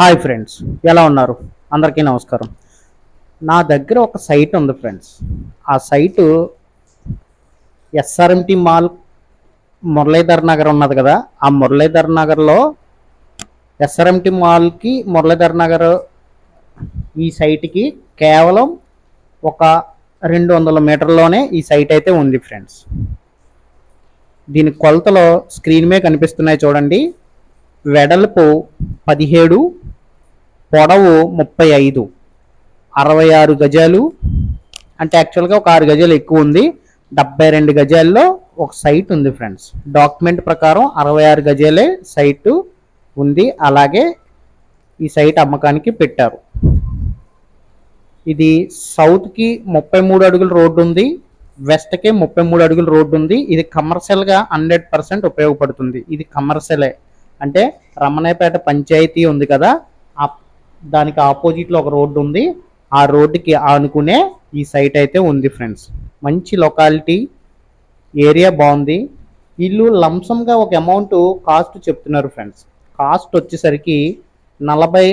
Hi friends ఎలా ఉన్నారు? అందరికీ నమస్కారం. నా దగ్గర ఒక సైట్ ఉంది ఫ్రెండ్స్. ఆ site SRMT mall Muralidhar Nagar ఉన్నది కదా. ఆ మురళీధర్ నగర్లో ఎస్ఆర్ఎంటి మాల్కి మురళీధర్ నగర్ ఈ సైట్కి కేవలం ఒక రెండు వందల మీటర్లోనే ఈ సైట్ అయితే ఉంది ఫ్రెండ్స్. దీని కొలతలో స్క్రీన్ మీద కనిపిస్తున్నాయి చూడండి. వెడల్పు పదిహేడు పొడవు ముప్పై ఐదు. అరవై ఆరు గజాలు. అంటే యాక్చువల్గా ఒక ఆరు గజాలు ఎక్కువ ఉంది. డెబ్బై రెండు గజాల్లో ఒక సైట్ ఉంది ఫ్రెండ్స్ డాక్యుమెంట్ ప్రకారం అరవై ఆరు గజాలే సైటు ఉంది. అలాగే ఈ సైట్ అమ్మకానికి పెట్టారు. ఇది సౌత్కి ముప్పై మూడు అడుగుల రోడ్డు ఉంది. వెస్ట్కి ముప్పై మూడు అడుగుల రోడ్డు ఉంది. ఇది కమర్షియల్గా హండ్రెడ్ పర్సెంట్ ఉపయోగపడుతుంది. ఇది కమర్షియలే అంటే రమణయ్యపేట పంచాయతీ ఉంది కదా. దానికి ఆపోజిట్లో ఒక రోడ్డు ఉంది. ఆ రోడ్డుకి ఆనుకునే ఈ సైట్ అయితే ఉంది ఫ్రెండ్స్. మంచి లొకాలిటీ ఏరియా బాగుంది. వీళ్ళు లంసంగా ఒక అమౌంట్ కాస్ట్ చెప్తున్నారు ఫ్రెండ్స్. కాస్ట్ వచ్చేసరికి నలభై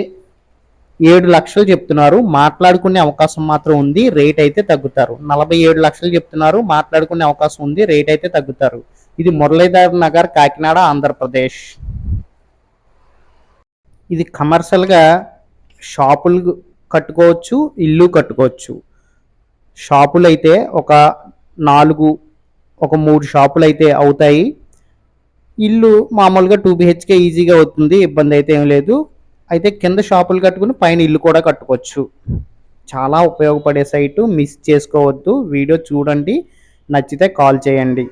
ఏడు లక్షలు చెప్తున్నారు. మాట్లాడుకునే అవకాశం మాత్రం ఉంది రేట్ అయితే తగ్గుతారు. నలభై ఏడు లక్షలు చెప్తున్నారు మాట్లాడుకునే అవకాశం ఉంది రేట్ అయితే తగ్గుతారు. ఇది మురళీధర్ నగర్ కాకినాడ ఆంధ్రప్రదేశ్. ఇది కమర్షియల్గా షాపులు కట్టుకోవచ్చు ఇల్లు కట్టుకోవచ్చు. షాపులు అయితే ఒక నాలుగు ఒక మూడు షాపులు అయితే అవుతాయి. ఇల్లు మామూలుగా టూ బిహెచ్కే ఈజీగా అవుతుంది ఇబ్బంది అయితే ఏం లేదు. అయితే కింద షాపులు కట్టుకుని పైన ఇల్లు కూడా కట్టుకోవచ్చు. చాలా ఉపయోగపడే సైటు మిస్ చేసుకోవద్దు. వీడియో చూడండి నచ్చితే కాల్ చేయండి.